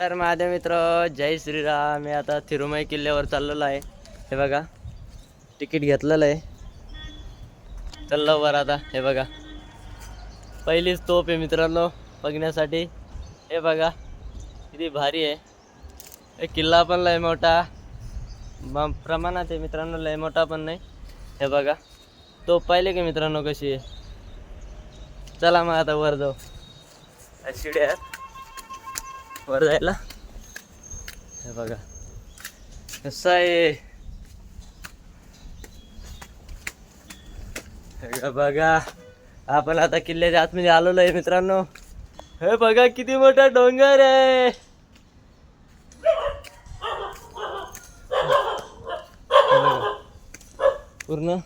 तर माझे मित्र जय श्रीराम. मी आता थिरुमई किल्ल्यावर चाललेलो आहे. हे बघा तिकीट घेतलेलं आहे. चाललो वर आता हे बघा. पहिलीच तोप आहे मित्रांनो बघण्यासाठी. हे बघा किती भारी आहे. हे किल्ला पण लय मोठा. प्रमाणात आहे मित्रांनो लय मोठा पण नाही. हे बघा तोप पाहिले की मित्रांनो कशी आहे? चला मग आता वर जाऊ. शिड्या वर जायला. हे बघा. कसं आहे? हे बघा. आपण आता किल्ल्याच्या आतमध्ये म्हणजे आलेलो आहे मित्रांनो. हे बघा किती मोठा डोंगर आहे. पूर्ण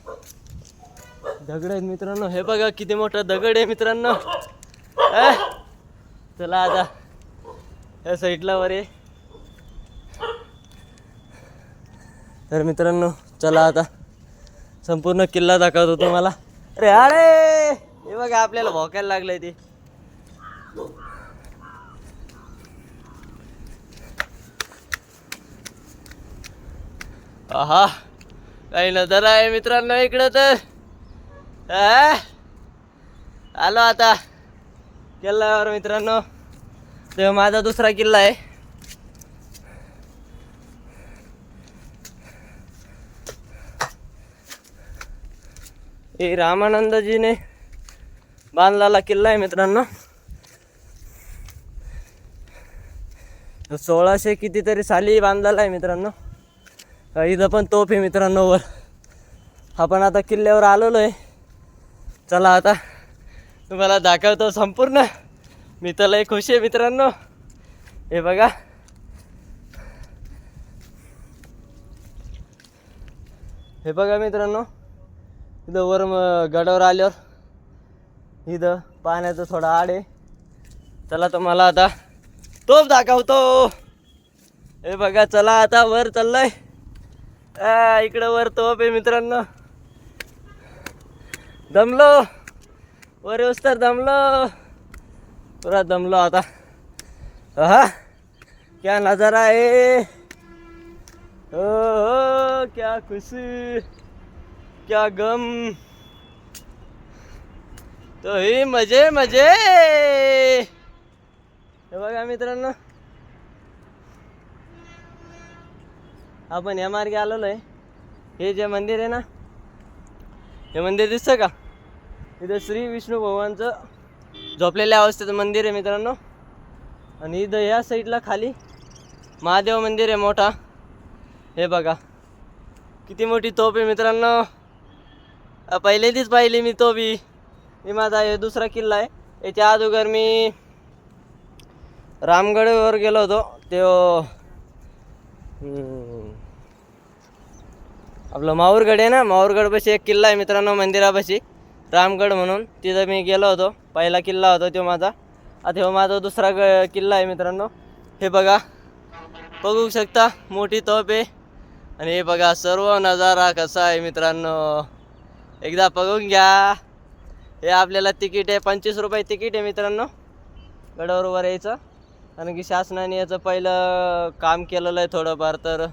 दगड आहेत मित्रांनो. हे बघा किती मोठा दगड आहे मित्रांनो. चला आता. या साईडला वर. तर मित्रांनो चला आता. संपूर्ण किल्ला दाखवतो तुम्हाला. अरे अरे! हे बघा आपल्याला भोकायला लागलंय ते. आहा काही नजर आहे मित्रांनो इकडं तर. आलो आता. किल्ल्यावर मित्रांनो. तो माझा दुसरा किल्ला आहे. हे रामानंदजीने बांधलेला किल्ला आहे मित्रांनो. सोळाशे कितीतरी साली बांधलेला आहे मित्रांनो. इथं पण तोफ आहे मित्रांनो वर. आपण आता किल्ल्यावर आलेलो आहे. चला आता तुम्हाला दाखवतो संपूर्ण. मी तर लय खुश आहे मित्रांनो. हे बघा. हे बघा मित्रांनो. इथं वर गडावर आल्यावर इथं पाण्याचं थोडं आड आहे. चला तुम्हाला आता तोफ दाखवतो. हे बघा चला आता वर चाललंय. इकडं वर तोफ आहे मित्रांनो. दमलो. वर येऊस तर दमलो. पुरा दमलो आता. हा क्या नजारा आहे? ओ हो क्या खुशी क्या गम. तो ही मजे मजे. हे बघा मित्रांनो. आपण या मार्गे आलेलो आहे. हे जे मंदिर आहे ना हे मंदिर दिसतं का? इथं श्री विष्णू भगवानचं झोपलेल्या अवस्थेचं मंदिर आहे मित्रांनो. आणि इथं या साईडला खाली महादेव मंदिर आहे मोठा. हे बघा. किती मोठी तोप आहे मित्रांनो. अ, पहिल्यांदीच पाहिली मी तोपही मी माझा हे दुसरा किल्ला आहे. याच्या अगोदर मी रामगडवर गेलो होतो. तो आपलं माहूरगड आहे ना? माहूरगडपाशी एक किल्ला आहे मित्रांनो मंदिरापाशी. रामगड म्हणून. तिथं मी गेलो होतो. पहिला किल्ला होता तो माझा. आता हो माझा दुसरा ग किल्ला आहे मित्रांनो. हे बघा. बघू शकता मोठी तोप आहे. आणि हे बघा सर्व नजारा कसा आहे मित्रांनो. एकदा बघून घ्या. हे आपल्याला तिकीट आहे पंचवीस रुपये तिकीट आहे मित्रांनो. गडावर उभं यायचं. कारण की शासनाने याचं पहिलं काम केलेलं आहे थोडंफार तर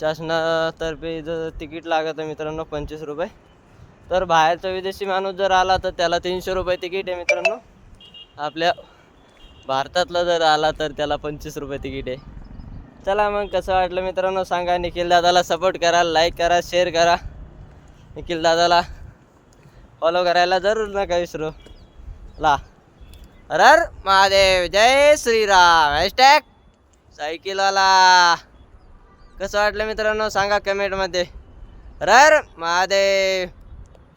शासनातर्फे जर तिकीट लागत आहे मित्रांनो पंचवीस रुपये. तर बाहेरचा विदेशी माणूस जर आला तर त्याला तीनशे रुपये तिकीट आहे मित्रांनो. आपल्या भारतातला जर आला तर त्याला पंचवीस रुपये तिकीट आहे. चला मग कसं वाटलं मित्रांनो सांगा. निखिल दादाला सपोर्ट करा लाईक करा शेअर करा. निखिल दादाला फॉलो करायला जरूर नका विसरू. ला. हर महादेव. जय श्रीराम. हॅशटॅग सायकलवाला. कसं वाटलं मित्रांनो सांगा कमेंटमध्ये रर हर महादेव.